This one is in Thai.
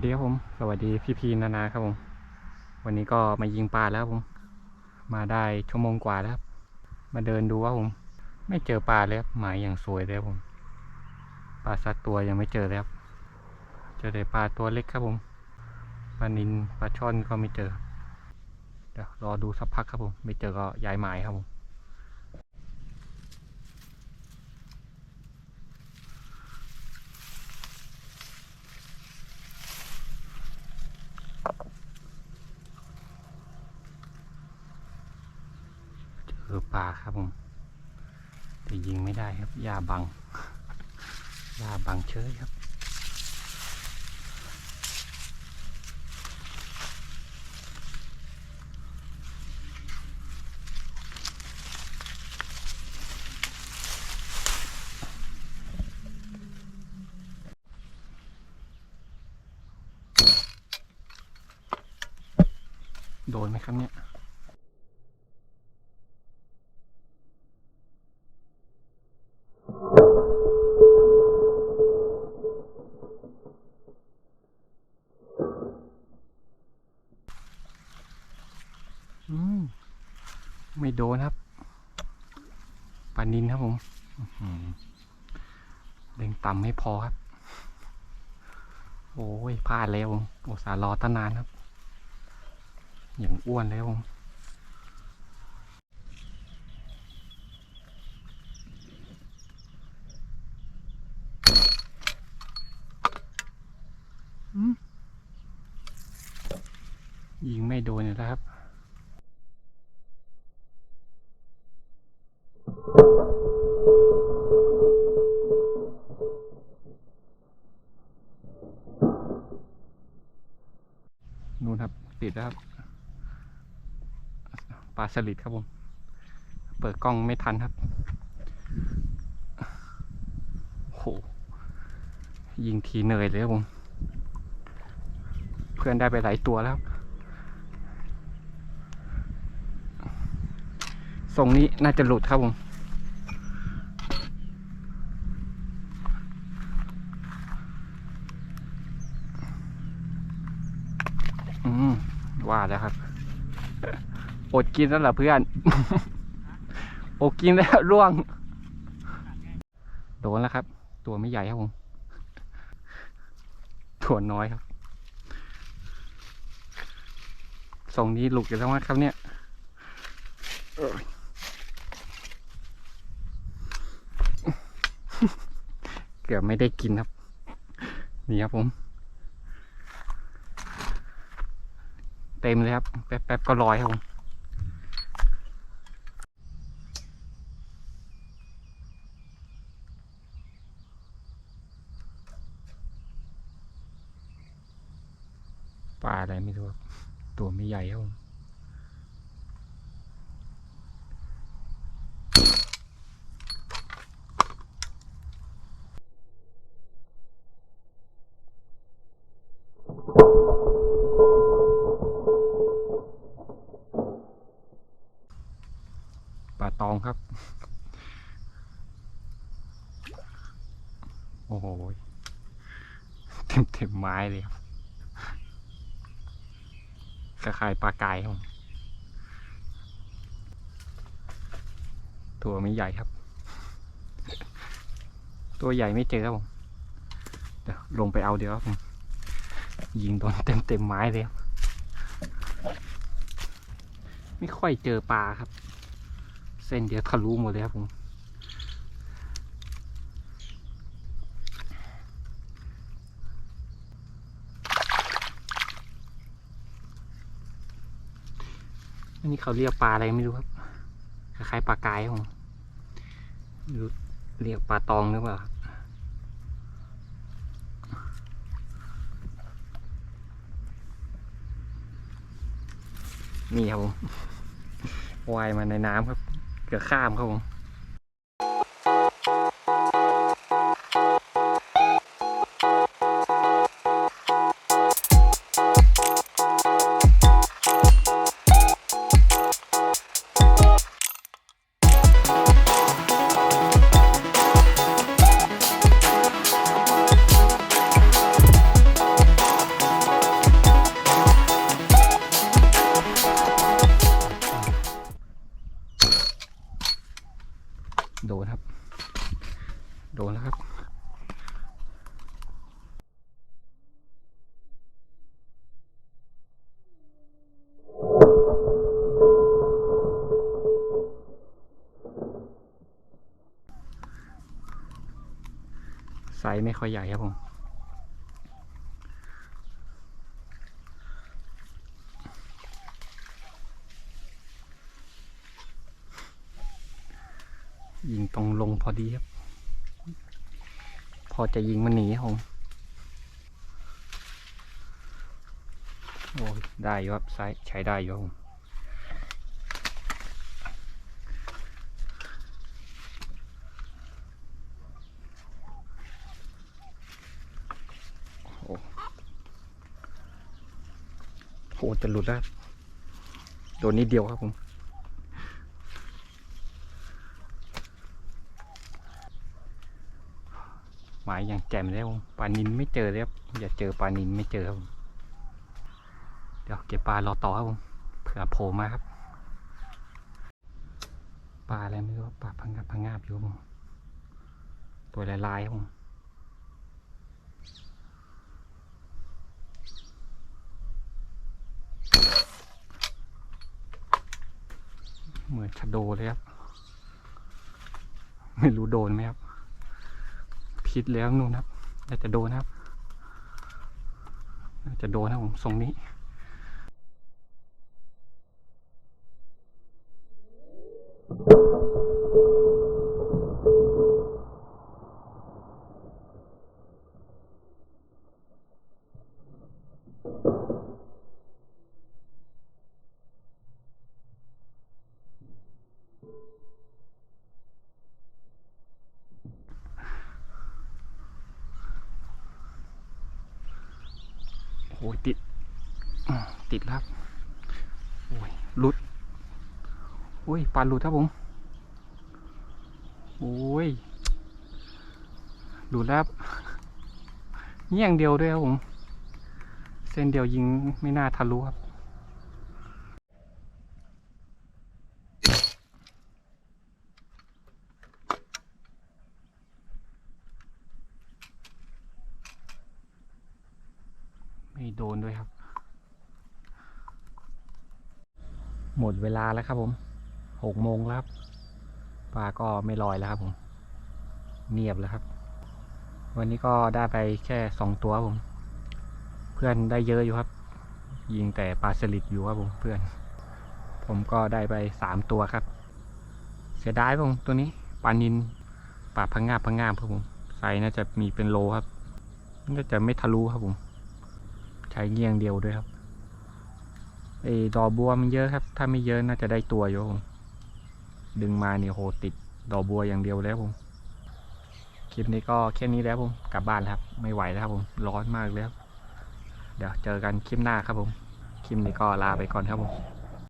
สดีครับผม สวัสดีพี่พีนานาครับผม วันนี้ก็มายิงปลาแล้วครับผม มาได้ชั่วโมงกว่าแล้วครับ มาเดินดูครับผม ไม่เจอปลาเลยครับหมายอย่างสวยเลยครับผม ปลาสักตัวยังไม่เจอเลยครับ เจอแต่ปลาตัวเล็กครับผม ปลานินปลาช่อนก็ไม่เจอ เดี๋ยวรอดูสักพักครับผม ไม่เจอก็ย้ายหมายครับผม อปลาครับผมแต่ยิงไม่ได้ครับหญ้าบังหญ้าบังเชยครับโดนไหมครับเนี่ย อืม ไม่โดนครับปลานินครับผมอื้อหือ เล็งต่ำไม่พอครับ โอ้ยพลาดแล้วผมอุตส่าห์รอตั้งนานครับ อย่างอ้วนเลยครับผมอืมยิงไม่โดนอยู่แล้วครับ นู่นครับ ติดแล้วครับปลาสลิดครับผม เปิดกล้องไม่ทันครับโหยิงทีเหนื่อยเลยครับผม เพื่อนได้ไปหลายตัวแล้วครับทรงนี้น่าจะหลุดครับผม อืมว่าแล้วครับ อดกินแล้วเหรอเพื่อน อดกินแล้วร่วง โดนแล้วครับ ตัวไม่ใหญ่ครับผมถั่วน้อยครับทรงนี้หลุดกันแล้วครับเนี่ยเกือบไม่ได้กินครับ นี่ครับผม ต็มเลยครับ แป๊บๆก็ลอยครับผมปลาอะไรไม่รู้ตัวไม่ใหญ่ครับผม ปลาตองครับ โอ้โห เต็มเต็มๆไม้เลยครับคล้ายปลากายครับผมตัวไม่ใหญ่ครับ ตัวใหญ่ไม่เจอครับผมเดี๋ยวลงไปเอาเดี๋ยวครับผมยิงโดนเต็มเต็มๆไม้เลยครับ ไม่ค่อยเจอปลาครับ ส้นเดียวทะลุหมดเลยครับผมอันนี้เขาเรียกปลาอะไรไม่รู้ครับ คล้ายๆปลากายครับผมรู้เรียกปลาตองหรือเปล่าครับนี่ครับผมว่ายมาในน้ำครับ เกือบข้ามครับผม ส์ไม่ค่อยใหญ่ครับผมยิงตรงลงพอดีครับ พอจะยิงมันหนีครับผมโอ้ยได้อยู่ครับไซส์ใช้ได้อยู่ครับผม โอ้โหโห จะหลุดแล้วครับโดนนิดเดียวครับผมหมายอย่างแจ่มเลยครับผมปลานินไม่เจอเลยครับอย่าเจอปลานินไม่เจอครับเดี๋ยวเก็บปลารอต่อครับผมเผื่อโผล่มาครับปลาอะไรไม่รู้ปลาพังงาบพังงาบอยู่ครับผมตัวลายๆครับผมเหมือน ชะโดเลยครับ ไม่รู้โดนไหมครับ พิษแล้วนู่นครับน่าจะโดนครับน่าจะโดนครับผมทรงนี้ โอ้ยติดติดครับโอ้ยหลุดโอ้ยปลาหลุดครับผมโอ้ยหลุดแล้วครับเงี้ยงเดียวด้วยครับผม เส้นเดียวยิงไม่น่าทะลุครับ ไม่โดนด้วยครับ หมดเวลาแล้วครับผมหกโมงแล้วครับปลาก็ไม่ลอยแล้วครับผม เงียบแล้วครับ วันนี้ก็ได้ไปแค่สองตัวครับผม เพื่อนได้เยอะอยู่ครับ ยิงแต่ปลาสลิดอยู่ครับผมเพื่อน ผมก็ได้ไปสามตัวครับ เสียดายครับผมตัวนี้ปลานินปลาพังงาบพังงาบครับผมไซส์น่าจะมีเป็นโลครับ น่าจะไม่ทะลุครับผม ใช้เงียงเดียวด้วยครับไอ้ดอบัวมันเยอะครับ ถ้าไม่เยอะน่าจะได้ตัวอยู่ผมดึงมาเนี่ยโหติดดอบัวอย่างเดียวแล้วผมคลิปนี้ก็แค่นี้แล้วผมกลับบ้านแล้วครับ ไม่ไหวแล้วครับผมร้อนมากแล้ว เดี๋ยวเจอกันคลิปหน้าครับผมคลิปนี้ก็ลาไปก่อนครับผม